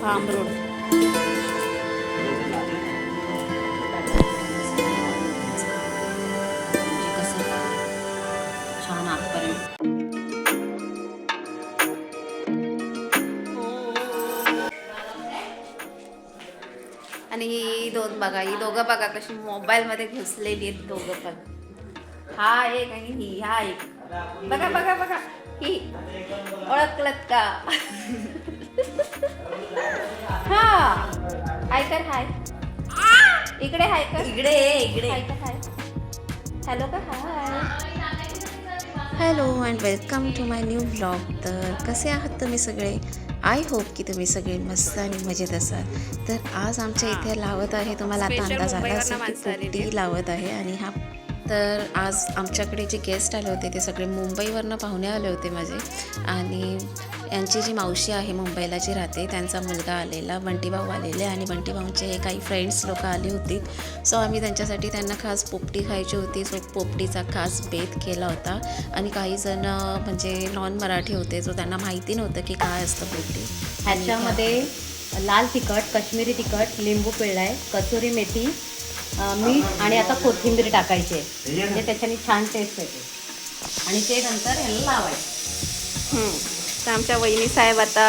भांबरूड कसं छान आतपर्यंत आणि ही दोन बघा ही दोघं बघा कशी मोबाईलमध्ये घुसलेली आहेत दोघं पण. हा एक आणि ही हा एक. बघा बघा बघा. ही. ओळखलत का? हाय कर हाय. इकडे हाय कर इकडे ये, इकडे हाय कर हाय? हॅलो का? Hi. Hello and welcome to my new blog. तर कसे आहात तुम्ही सगळे? आय होप की तुम्ही सगळे मस्त आणि मजेत असाल. तर आज आमच्या इथे लावत आहे तुम्हाला आता Special अंदाज आला मुंबईवरनं असेल की माणसं आलेली. लावत आहे आणि हा तर आज आमच्याकडे जे गेस्ट आले होते ते सगळे मुंबईवरनं पाहुणे आले होते माझे. आणि यांची जी मावशी आहे मुंबईला जी राहते त्यांचा मुलगा आलेला बंटीभाऊ आलेले आणि बंटीभाऊंचे काही फ्रेंड्स लोक आली होती. सो आम्ही त्यांच्यासाठी त्यांना खास पोपटी खायची होती. सो पोपटीचा खास बेत केला होता. आणि काही जण म्हणजे नॉन मराठी होते. जो त्यांना माहिती नव्हतं की काय असतं पोपटी. ह्याच्यामध्ये लाल तिखट काश्मीरी तिखट लिंबू पिळलाय कसुरी मेथी मीठ आणि आता कोथिंबीर टाकायची आहे. म्हणजे त्याच्याने छान टेस्ट येते आणि ते नंतर ह्याला लावायचं. तर आमच्या वहिनी साहेब आता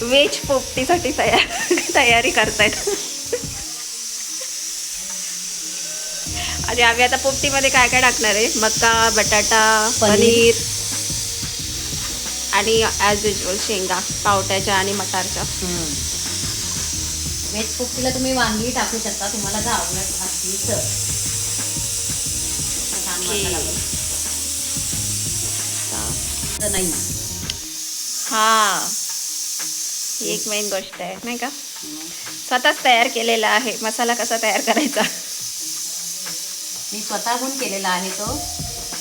व्हेज पोपटीसाठी तयार तयारी करतायत. आणि आम्ही आता पोपटीमध्ये काय काय टाकणार आहे? मका बटाटा पनीर. आणि ॲज युजल शेंगा पावट्याच्या आणि मटारच्या. व्हेज पोपटीला तुम्ही वांगी टाकू शकता. तुम्हाला जर आवडत असतील. तर नाही. हा. एक मेन गोष्ट आहे नाही का? स्वतःच तयार केलेला आहे. मसाला कसा तयार करायचा? मी स्वतःहून केलेला आहे तो.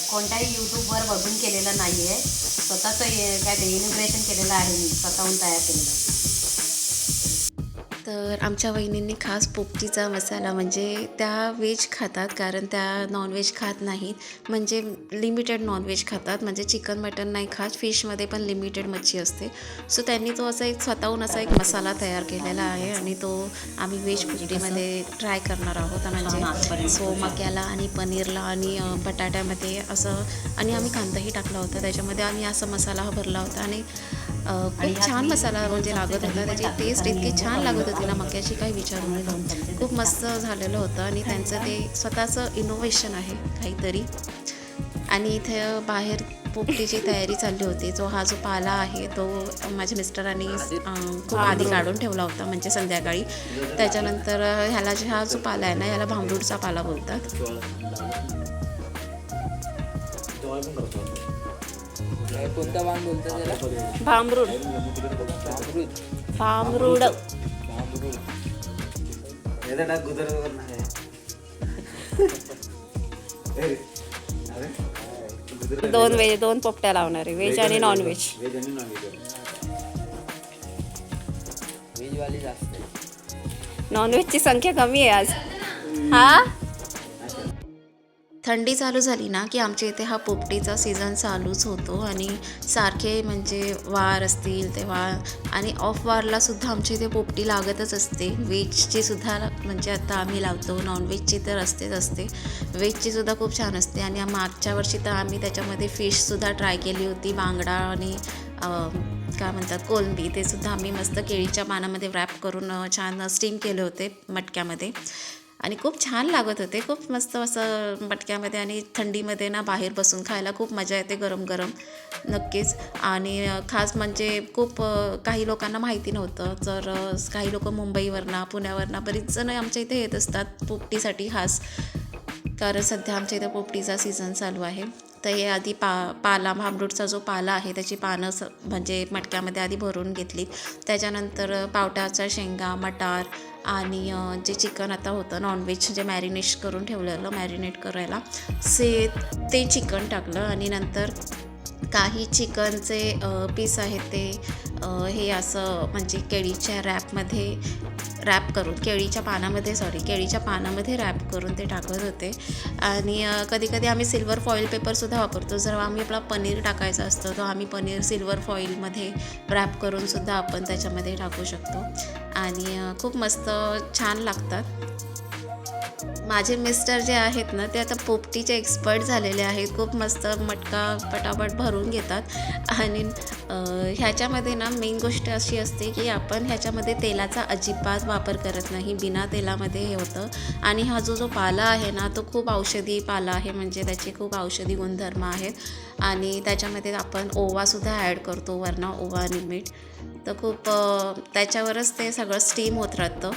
कोणत्याही यूट्यूबवर बघून केलेला नाही आहे स्वतःचं काय ते इनिग्रेशन केलेलं आहे मी. स्वतःहून तयार केलेलं तर आमच्या वहिनींनी खास पोपटीचा मसाला म्हणजे त्या व्हेज खातात कारण त्या नॉनव्हेज खात नाहीत. म्हणजे लिमिटेड नॉनव्हेज खातात. म्हणजे चिकन मटन नाही खात. फिशमध्ये पण लिमिटेड मच्छी असते. सो त्यांनी तो असा एक स्वतःहून असा एक मसाला तयार केलेला आहे आणि तो आम्ही व्हेज पोपटीमध्ये ट्राय करणार आहोत. म्हणजे सो मक्याला आणि पनीरला आणि बटाट्यामध्ये असं आणि आम्ही कांदाही टाकला होता. त्याच्यामध्ये आम्ही असा मसाला हा भरला होता आणि खूप छान मसाला म्हणजे लागत होता. त्याची टेस्ट इतकी छान लागत होती ना मक्याची काही विचारू चमचे खूप मस्त झालेलं होतं आणि त्यांचं ते स्वतःचं इनोव्हेशन आहे काहीतरी. आणि इथे बाहेर पोपटीची तयारी चालली होती. जो हा जो पाला आहे तो माझ्या मिस्टरांनी खूप आधी काढून ठेवला होता म्हणजे संध्याकाळी. त्याच्यानंतर ह्याला जे हा जो पाला आहे ना याला भांबरूडचा पाला बोलतात. कोणता वाण बोलतो त्याला? भांबरूड अमृत भांबरूड दोन व्हेज दोन पोपट्या लावणार आहे व्हेज आणि नॉन व्हेज व्हेजवाली जास्त आहे. नॉन व्हेजची संख्या कमी आहे आज. हा? थंडी चालू झाली ना की आमच्या इथे हा पोपटीचा सीझन चालूच होतो आणि सारखे म्हणजे वार असतील तेव्हा आणि ऑफ वारला सुद्धा आमच्या इथे पोपटी लागतच असते. व्हेजची सुद्धा म्हणजे आता आम्ही लावतो नॉनव्हेजची तर असतेच असते. व्हेजची सुद्धा खूप छान असते आणि मागच्या वर्षी तर आम्ही त्याच्यामध्ये फिशसुद्धा ट्राय केली होती बांगडा आणि काय म्हणतात कोलंबी. ते सुद्धा आम्ही मस्त केळीच्या पानामध्ये रॅप करून छान स्टीम केले होते मटक्यामध्ये. आणि खूप छान लागत होते. खूप मस्त असं मटक्यामध्ये आणि थंडीमध्ये ना बाहेर बसून खायला खूप मजा येते गरम गरम नक्कीच. आणि खास म्हणजे खूप काही लोकांना माहिती नव्हतं. तर काही लोक मुंबईवरनं पुण्यावरनं बरीच जण आमच्या इथे येत असतात पोपटीसाठी खास. कारण सध्या आमच्या इथं पोपटीचा सीझन चालू आहे. तर हे आधी पा पाला भांबरूटचा जो पाला आहे त्याची पानं स म्हणजे मटक्यामध्ये आधी भरून घेतली त्याच्यानंतर पावटाचा शेंगा मटार आणि जे चिकन आता होतं नॉनव्हेज जे मॅरिनेट करून ठेवलेलं मॅरिनेट करायला से ते चिकन टाकलं आणि नंतर काही चिकनचे पीस आहेत ते हे असं म्हणजे केळीच्या रॅपमध्ये रॅप करून केळीच्या पानामध्ये सॉरी केळीच्या पानामध्ये रॅप करून ते टाकत होते. आणि कधीकधी आम्ही सिल्वर फॉईल पेपरसुद्धा वापरतो. जर आम्ही आपला पनीर टाकायचा असतो तर आम्ही पनीर सिल्वर फॉईलमध्ये रॅप करूनसुद्धा आपण त्याच्यामध्ये टाकू शकतो. आणि खूप मस्त छान लागतात. माझे मिस्टर जे आहेत ना ते आता पोपटीचे एक्सपर्ट झालेले आहेत. खूप मस्त मटका पटापट भरून घेतात. आणि ह्याच्यामध्ये ना मेन गोष्ट अशी असते की आपण ह्याच्यामध्ये तेलाचा अजिबात वापर करत नाही बिना तेलामध्ये हे होतं. आणि हा जो जो पाला आहे ना तो खूप औषधी पाला आहे म्हणजे त्याचे खूप औषधी गुणधर्म आहेत. आणि त्याच्यामध्ये आपण ओवासुद्धा ॲड करतो वरना ओवा आणि मीठ तर खूप त्याच्यावरच ते सगळं स्टीम होत राहतं.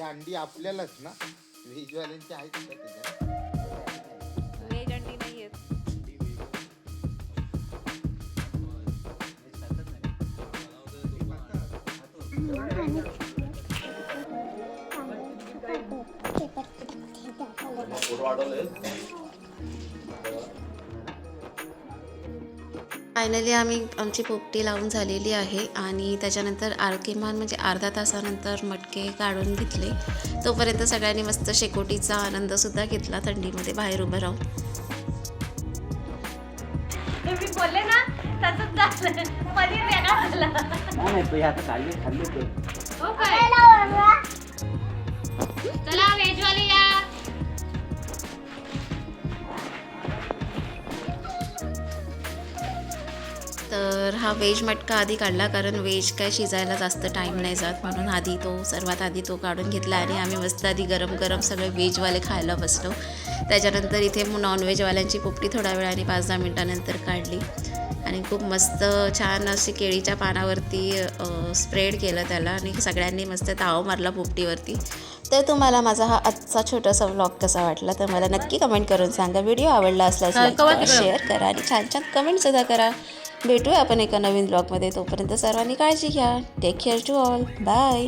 ही अंडी आपल्यालाच ना व्हेजवाल्यांची आहेत का त्याच्यात व्हेज अंडी नाही आहेत फायनली आम्ही आमची पोपटी लावून झालेली आहे आणि त्याच्यानंतर आर किमान म्हणजे अर्धा तासानंतर मटके काढून घेतले. तोपर्यंत सगळ्यांनी मस्त शेकोटीचा आनंदसुद्धा घेतला थंडीमध्ये बाहेर उभं राहून. बोलले ना तसंच झालं तर हा व्हेज मटका आधी काढला कारण व्हेज काय शिजायला जास्त टाईम नाही जात. म्हणून आधी तो सर्वात आधी तो काढून घेतला आणि आम्ही मस्त आधी गरम गरम सगळे व्हेजवाले खायला बसलो. त्याच्यानंतर इथे नॉनव्हेजवाल्यांची पोपटी थोड्या वेळाने पाच दहा मिनटानंतर काढली. आणि खूप मस्त छान अशी केळीच्या पानावरती स्प्रेड केलं त्याला आणि सगळ्यांनी मस्त ताव मारला पोपटीवरती. तर तुम्हाला माझा हा आजचा छोटासा व्लॉग कसा वाटला तर मला नक्की कमेंट करून सांगा. व्हिडिओ आवडला असल्यास. शेअर करा आणि छान छान कमेंटसुद्धा करा. भेटूया आपण एका नवीन ब्लॉगमध्ये तोपर्यंत सर्वांनी काळजी घ्या. Take care to all bye